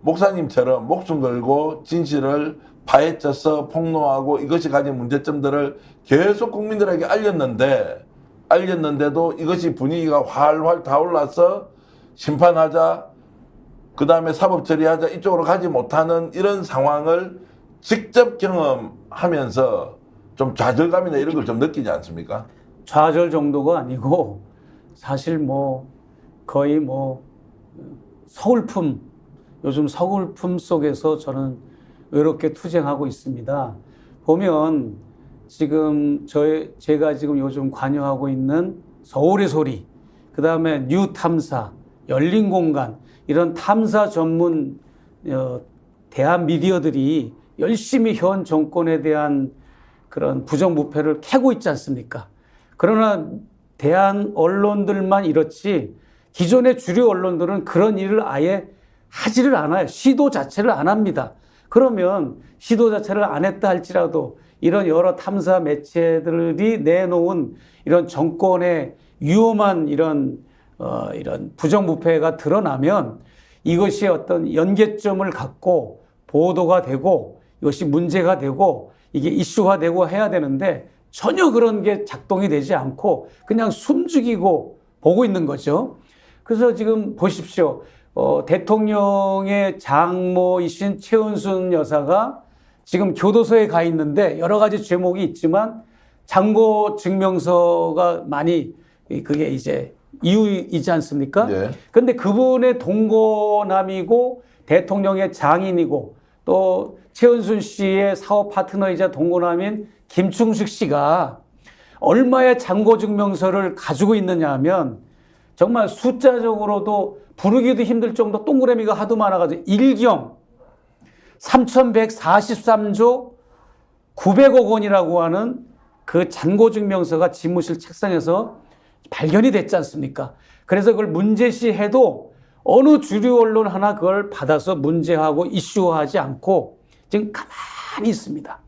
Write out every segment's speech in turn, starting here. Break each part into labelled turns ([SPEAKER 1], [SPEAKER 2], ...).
[SPEAKER 1] 목사님처럼 목숨 걸고 진실을 파헤쳐서 폭로하고 이것이 가진 문제점들을 계속 국민들에게 알렸는데 알렸는데도 이것이 분위기가 활활 타올라서 심판하자 그 다음에 사법 처리하자 이쪽으로 가지 못하는 이런 상황을 직접 경험하면서 좀 좌절감이나 이런 걸 좀 느끼지 않습니까?
[SPEAKER 2] 좌절 정도가 아니고 사실 뭐 거의 뭐 서울품 요즘 서울품 속에서 저는 외롭게 투쟁하고 있습니다. 보면 지금 저희 제가 지금 요즘 관여하고 있는 서울의 소리, 그 다음에 뉴 탐사, 열린 공간 이런 탐사 전문 어, 대한 미디어들이 열심히 현 정권에 대한 그런 부정부패를 캐고 있지 않습니까? 그러나 대한 언론들만 이렇지 기존의 주류 언론들은 그런 일을 아예 하지를 않아요. 시도 자체를 안 합니다. 그러면 시도 자체를 안 했다 할지라도 이런 여러 탐사 매체들이 내놓은 이런 정권의 위험한 이런 어, 이런 부정부패가 드러나면 이것이 어떤 연계점을 갖고 보도가 되고 이것이 문제가 되고 이게 이슈화 되고 해야 되는데 전혀 그런 게 작동이 되지 않고 그냥 숨죽이고 보고 있는 거죠. 그래서 지금 보십시오. 어, 대통령의 장모이신 최은순 여사가 지금 교도소에 가 있는데 여러 가지 죄목이 있지만 장고 증명서가 많이 이- 그게 이제 이유이지 않습니까?
[SPEAKER 1] 예.
[SPEAKER 2] 근데 그분의 동거남이고 대통령의 장인이고 또 최은순 씨의 사업 파트너이자 동거남인 김충식 씨가 얼마의 장고 증명서를 가지고 있느냐 하면 정말 숫자적으로도 부르기도 힘들 정도 동그라미가 하도 많아가지고 일경 3143조 900억 원이라고 하는 그 잔고 증명서가 집무실 책상에서 발견이 됐지 않습니까? 그래서 그걸 문제시해도 어느 주류 언론 하나 그걸 받아서 문제하고 이슈화하지 않고 지금 가만히 있습니다.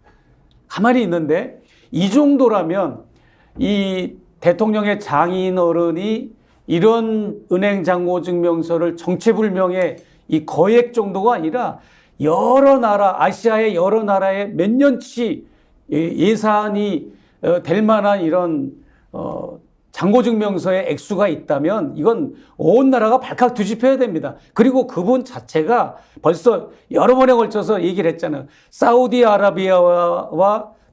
[SPEAKER 2] 가만히 있는데 이 정도라면 이 대통령의 장인 어른이 이런 은행 잔고 증명서를 정체불명의 이 거액 정도가 아니라 여러 나라 아시아의 여러 나라에 몇 년치 예- 예산이 어, 될 만한 이런 어, 잔고 증명서의 액수가 있다면 이건 온 나라가 발칵 뒤집혀야 됩니다. 그리고 그분 자체가 벌써 여러 번에 걸쳐서 얘기를 했잖아요. 사우디아라비아와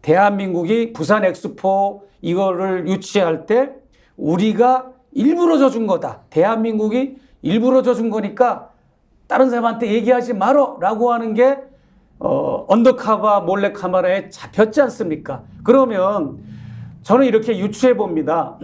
[SPEAKER 2] 대한민국이 부산 엑스포 이거를 유치할 때 우리가 일부러 져준 거다. 대한민국이 일부러 져준 거니까 다른 사람한테 얘기하지 말어 라고 하는 게 어, 언더카바 몰래 카메라에 잡혔지 않습니까? 그러면 저는 이렇게 유추해 봅니다.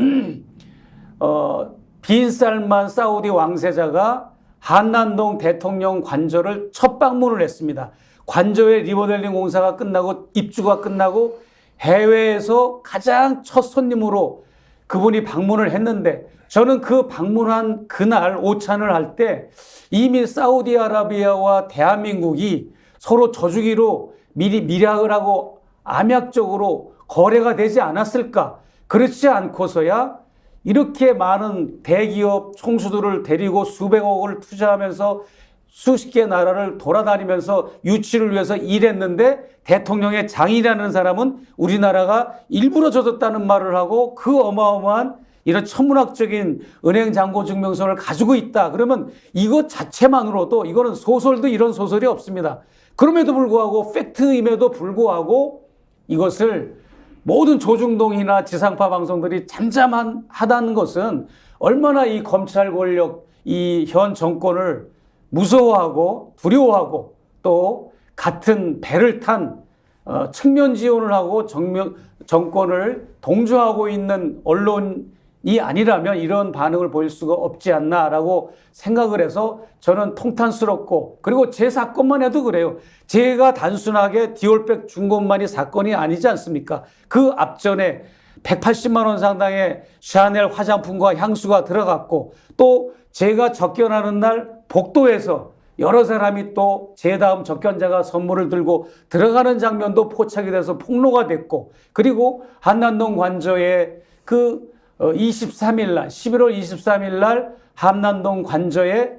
[SPEAKER 2] 어, 빈살만 사우디 왕세자가 한남동 대통령 관저를 첫 방문을 했습니다. 관저의 리모델링 공사가 끝나고 입주가 끝나고 해외에서 가장 첫 손님으로 그분이 방문을 했는데 저는 그 방문한 그날 오찬을 할 때 이미 사우디아라비아와 대한민국이 서로 져주기로 미리 미략을 하고 암약적으로 거래가 되지 않았을까? 그렇지 않고서야 이렇게 많은 대기업 총수들을 데리고 수백억을 투자하면서 수십 개 나라를 돌아다니면서 유치를 위해서 일했는데 대통령의 장이라는 사람은 우리나라가 일부러 져줬다는 말을 하고 그 어마어마한 이런 천문학적인 은행 잔고 증명서를 가지고 있다. 그러면 이것 자체만으로도 이거는 소설도 이런 소설이 없습니다. 그럼에도 불구하고 팩트임에도 불구하고 이것을 모든 조중동이나 지상파 방송들이 잠잠하다는 것은 얼마나 이 검찰 권력, 이 현 정권을 무서워하고 두려워하고 또 같은 배를 탄 어, 측면 지원을 하고 정면, 정권을 동조하고 있는 언론이 아니라면 이런 반응을 보일 수가 없지 않나라고 생각을 해서 저는 통탄스럽고 그리고 제 사건만 해도 그래요. 제가 단순하게 디올백 준 것만이 사건이 아니지 않습니까? 그 앞전에 180만 원 상당의 샤넬 화장품과 향수가 들어갔고 또 제가 접견하는 날 복도에서 여러 사람이 또 제 다음 접견자가 선물을 들고 들어가는 장면도 포착이 돼서 폭로가 됐고 그리고 한남동 관저에 그 23일 날 11월 23일 날 한남동 관저에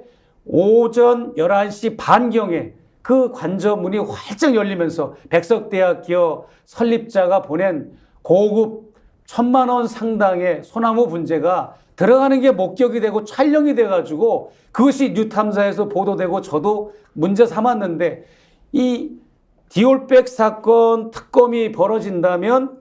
[SPEAKER 2] 오전 11시 반경에 그 관저 문이 활짝 열리면서 백석대학교 설립자가 보낸 고급 천만 원 상당의 소나무 분재가 들어가는 게 목격이 되고 촬영이 돼가지고 그것이 뉴탐사에서 보도되고 저도 문제 삼았는데 이 디올백 사건 특검이 벌어진다면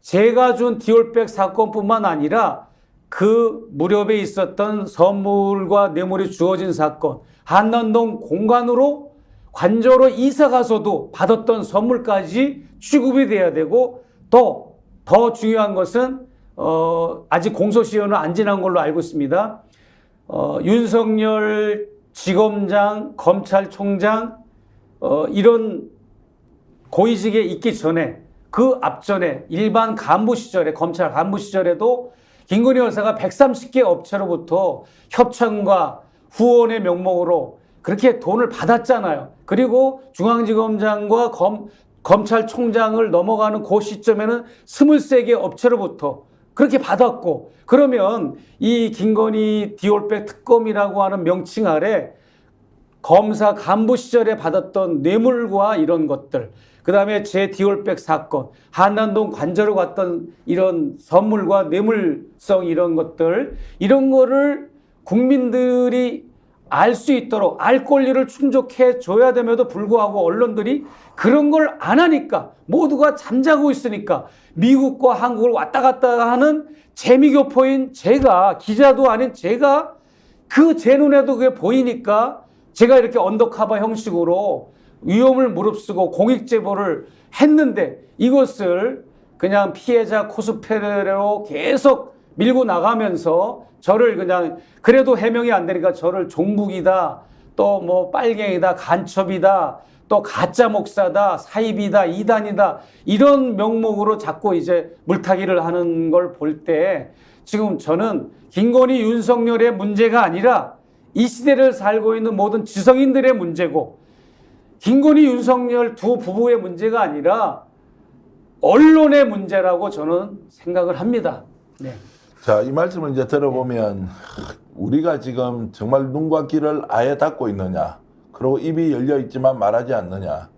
[SPEAKER 2] 제가 준 디올백 사건뿐만 아니라 그 무렵에 있었던 선물과 뇌물이 주어진 사건, 한남동 공간으로 관저로 이사 가서도 받았던 선물까지 취급이 돼야 되고 또 더 중요한 것은 어, 아직 공소시효는 안 지난 걸로 알고 있습니다. 어, 윤석열 지검장, 검찰총장 어, 이런 고위직에 있기 전에 그 앞전에 일반 간부 시절에 검찰 간부 시절에도 김건희 여사가 130개 업체로부터 협찬과 후원의 명목으로 그렇게 돈을 받았잖아요. 그리고 중앙지검장과 검, 검찰총장을 넘어가는 그 시점에는 23개 업체로부터 그렇게 받았고 그러면 이 김건희 디올백 특검이라고 하는 명칭 아래 검사 간부 시절에 받았던 뇌물과 이런 것들, 그 다음에 제 디올백 사건, 한남동 관저로 갔던 이런 선물과 뇌물성 이런 것들, 이런 거를 국민들이 알 수 있도록 알 권리를 충족해 줘야 됨에도 불구하고 언론들이 그런 걸 안 하니까 모두가 잠자고 있으니까 미국과 한국을 왔다 갔다 하는 재미교포인 제가 기자도 아닌 제가 그 제 눈에도 그게 보이니까 제가 이렇게 언더카바 형식으로 위험을 무릅쓰고 공익 제보를 했는데 이것을 그냥 피해자 코스프레로 계속 밀고 나가면서 저를 그냥 그래도 해명이 안 되니까 저를 종북이다 또 뭐 빨갱이다 간첩이다 또 가짜 목사다 사입이다 이단이다 이런 명목으로 자꾸 이제 물타기를 하는 걸 볼 때 지금 저는 김건희 윤석열의 문제가 아니라 이 시대를 살고 있는 모든 지성인들의 문제고 김건희 윤석열 두 부부의 문제가 아니라 언론의 문제라고 저는 생각을 합니다. 네.
[SPEAKER 1] 자, 이 말씀을 이제 들어보면 우리가 지금 정말 눈과 귀를 아예 닫고 있느냐. 그리고 입이 열려 있지만 말하지 않느냐.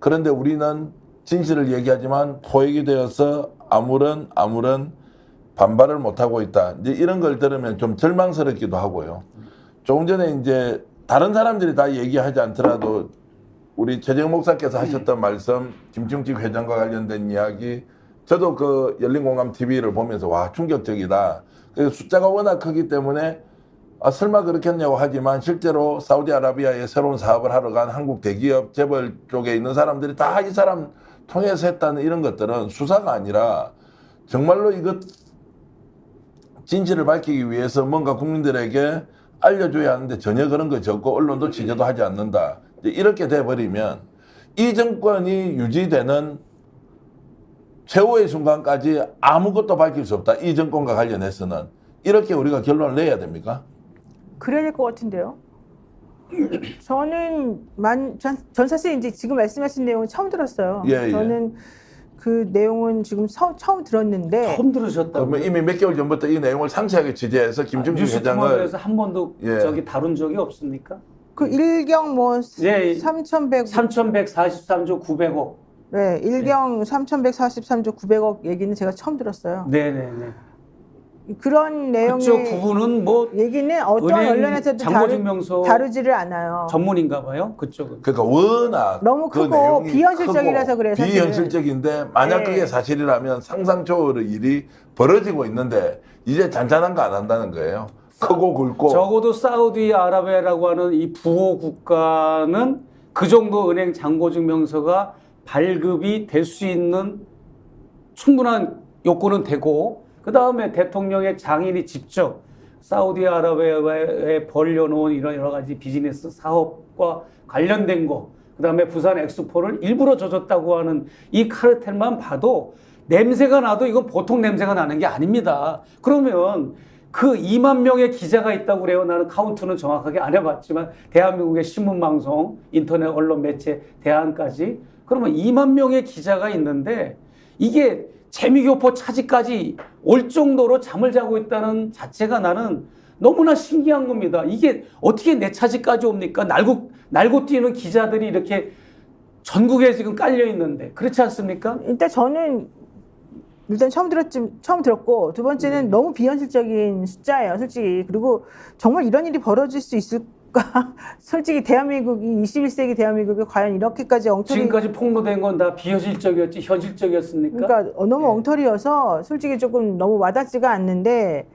[SPEAKER 1] 그런데 우리는 진실을 얘기하지만 포획이 되어서 아무런 아무런 반발을 못 하고 있다. 이제 이런 걸 들으면 좀 절망스럽기도 하고요. 조금 전에 이제 다른 사람들이 다 얘기하지 않더라도 우리 최재형 목사께서 하셨던 말씀, 김충직 회장과 관련된 이야기, 저도 그 열린공감 TV를 보면서 와 충격적이다. 그 숫자가 워낙 크기 때문에 아, 설마 그렇겠냐고 하지만 실제로 사우디아라비아에 새로운 사업을 하러 간 한국 대기업 재벌 쪽에 있는 사람들이 다 이 사람 통해서 했다는 이런 것들은 수사가 아니라 정말로 이것 진실을 밝히기 위해서 뭔가 국민들에게 알려줘야 하는데 전혀 그런 것이 없고 언론도 취재도 하지 않는다. 이렇게 돼버리면 이 정권이 유지되는 최후의 순간까지 아무것도 밝힐 수 없다. 이 정권과 관련해서는 이렇게 우리가 결론을 내야 됩니까?
[SPEAKER 3] 그래야 될 것 같은데요. 저는 만, 전, 전 사실 이제 지금 말씀하신 내용은 처음 들었어요.
[SPEAKER 1] 예, 예.
[SPEAKER 3] 저는 그 내용은 지금 서, 처음 들었는데
[SPEAKER 2] 처음 들으셨다고.
[SPEAKER 1] 그러면 이미 몇 개월 전부터 이 내용을 상세하게 취재해서 김중식
[SPEAKER 2] 뉴스
[SPEAKER 1] 회장을
[SPEAKER 2] 통합에서 한 번도
[SPEAKER 1] 예.
[SPEAKER 2] 저기 다룬 적이 없습니까?
[SPEAKER 3] 그 일경 뭐
[SPEAKER 2] 예,
[SPEAKER 3] 3,100
[SPEAKER 2] 3,143조 900억.
[SPEAKER 3] 네, 일경 3,143조 900억 얘기는 제가 처음 들었어요.
[SPEAKER 2] 네네네.
[SPEAKER 3] 그런 내용의
[SPEAKER 2] 그쪽 부분은 뭐
[SPEAKER 3] 얘기는 어떤
[SPEAKER 2] 은행
[SPEAKER 3] 언론에서도 다루,
[SPEAKER 2] 잔고증명서
[SPEAKER 3] 다루 지를 않아요.
[SPEAKER 2] 전문인가 봐요. 그쪽은.
[SPEAKER 1] 그러니까 워낙
[SPEAKER 3] 너무
[SPEAKER 1] 그
[SPEAKER 3] 크고
[SPEAKER 1] 내용이
[SPEAKER 3] 비현실적이라서 사실은.
[SPEAKER 1] 비현실적인데 만약
[SPEAKER 3] 네.
[SPEAKER 1] 그게 사실이라면 상상 초월의 일이 벌어지고 있는데 이제 잔잔한 거 안 한다는 거예요. 크고 굵고
[SPEAKER 2] 적어도 사우디아라비아라고 하는 이 부호 국가는 그 정도 은행 잔고증명서가 발급이 될 수 있는 충분한 요건은 되고 그 다음에 대통령의 장인이 직접 사우디아라비아에 벌려놓은 이런 여러 가지 비즈니스 사업과 관련된 거, 그 다음에 부산 엑스포를 일부러 져줬다고 하는 이 카르텔만 봐도 냄새가 나도 이건 보통 냄새가 나는 게 아닙니다. 그러면 그 2만 명의 기자가 있다고 그래요. 나는 카운트는 정확하게 안 해봤지만 대한민국의 신문 방송, 인터넷 언론 매체, 대안까지 그러면 2만 명의 기자가 있는데 이게 재미교포 차지까지 올 정도로 잠을 자고 있다는 자체가 나는 너무나 신기한 겁니다. 이게 어떻게 내 차지까지 옵니까? 날고 날고 뛰는 기자들이 이렇게 전국에 지금 깔려 있는데 그렇지 않습니까?
[SPEAKER 3] 일단 저는 일단 처음 들었지 처음 들었고 두 번째는 너무 비현실적인 숫자예요, 솔직히. 그리고 정말 이런 일이 벌어질 수 있을 까? 솔직히 대한민국이 21세기 대한민국이 과연 이렇게까지 엉터리
[SPEAKER 2] 지금까지 폭로된 건 다 비현실적이었지 현실적이었습니까?
[SPEAKER 3] 그러니까 어, 너무
[SPEAKER 2] 네.
[SPEAKER 3] 엉터리여서 솔직히 조금 너무 와닿지가 않는데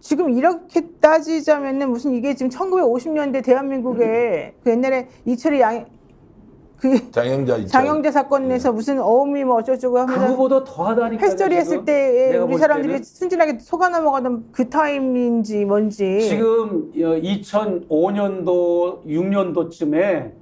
[SPEAKER 3] 지금 이렇게 따지자면은 무슨 이게 지금 1950년대 대한민국에 그 옛날에 이철이 양 그
[SPEAKER 1] 장영자 있죠.
[SPEAKER 3] 장영재 사건 내서 무슨 어음이 뭐 어쩌고저쩌고 하면서
[SPEAKER 2] 그거보다 더하다니까.
[SPEAKER 3] 헬스토리 했을 때
[SPEAKER 2] 내가
[SPEAKER 3] 우리
[SPEAKER 2] 볼
[SPEAKER 3] 사람들이
[SPEAKER 2] 때는.
[SPEAKER 3] 순진하게 속아 넘어가던 그 타임인지 뭔지
[SPEAKER 2] 지금 2005년도 6년도쯤에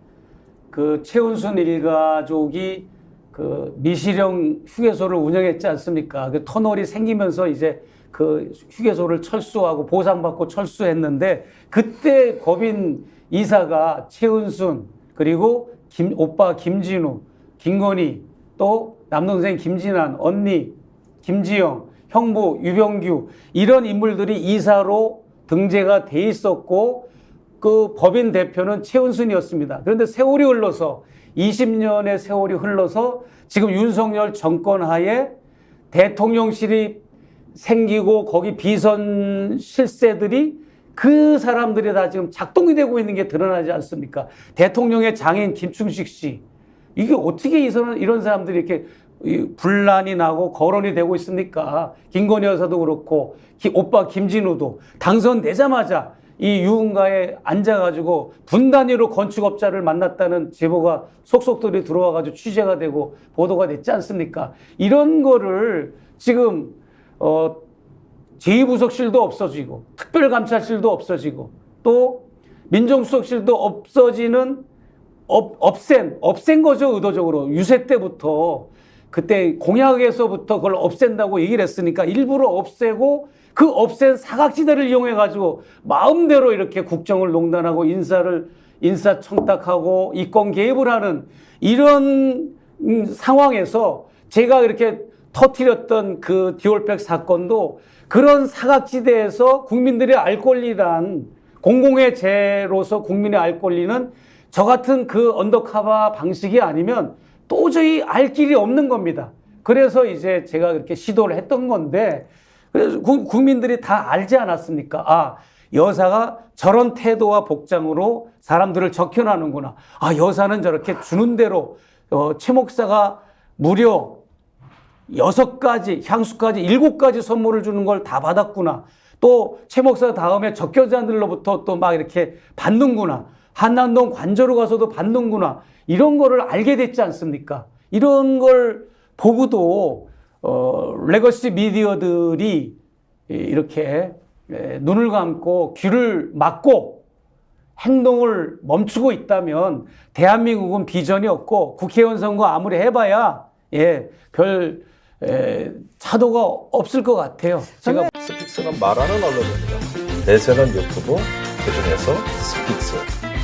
[SPEAKER 2] 그 최은순 일가족이 그 미시령 휴게소를 운영했지 않습니까? 그 터널이 생기면서 이제 그 휴게소를 철수하고 보상받고 철수했는데 그때 법인 이사가 최은순 그리고 김 오빠 김진우, 김건희 또 남동생 김진환, 언니 김지영, 형부 유병규 이런 인물들이 이사로 등재가 돼 있었고 그 법인 대표는 최은순이었습니다. 그런데 세월이 흘러서 20년의 세월이 흘러서 지금 윤석열 정권 하에 대통령실이 생기고 거기 비선 실세들이 그 사람들이 다 지금 작동이 되고 있는 게 드러나지 않습니까? 대통령의 장인 김충식 씨. 이게 어떻게 이 사람, 이런 사람들이 이렇게 이 분란이 나고 거론이 되고 있습니까? 김건희 여사도 그렇고, 기- 오빠 김진우도 당선되자마자 이 유흥가에 앉아가지고 분단위로 건축업자를 만났다는 제보가 속속들이 들어와가지고 취재가 되고 보도가 됐지 않습니까? 이런 거를 지금, 어, 제2부속실도 없어지고 특별감찰실도 없어지고 또 민정수석실도 없어지는 없, 없앤 없앤 거죠 의도적으로. 유세 때부터. 그때 공약에서부터 그걸 없앤다고 얘기를 했으니까 일부러 없애고 그 없앤 사각지대를 이용해 가지고 마음대로 이렇게 국정을 농단하고 인사를 인사 청탁하고 이권 개입을 하는 이런 음, 상황에서 제가 이렇게 터트렸던 그 디올백 사건도 그런 사각지대에서 국민들의 알 권리란 공공의 죄로서 국민의 알 권리는 저 같은 그 언더카바 방식이 아니면 도저히 알 길이 없는 겁니다. 그래서 이제 제가 그렇게 시도를 했던 건데 그래서 구- 국민들이 다 알지 않았습니까? 아, 여사가 저런 태도와 복장으로 사람들을 적혀나는구나. 아, 여사는 저렇게 주는 대로 어, 최 목사가 무려 여섯 가지, 향수까지 일곱 가지 선물을 주는 걸 다 받았구나. 또 최 목사 다음에 적교자들로부터 또 막 이렇게 받는구나. 한남동 관저로 가서도 받는구나. 이런 거를 알게 됐지 않습니까? 이런 걸 보고도 어, 레거시 미디어들이 이렇게 에, 눈을 감고 귀를 막고 행동을 멈추고 있다면 대한민국은 비전이 없고 국회의원 선거 아무리 해봐야 예, 별 에, 차도가 없을 것 같아요. 제가
[SPEAKER 4] 스픽스는 말하는 언론입니다. 대세는 유튜브, 그중에서 스픽스.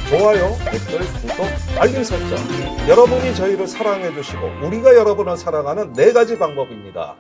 [SPEAKER 4] 좋아요, 댓글, 구독, 알림 설정. 여러분이 저희를 사랑해 주시고 우리가 여러분을 사랑하는 네 가지 방법입니다.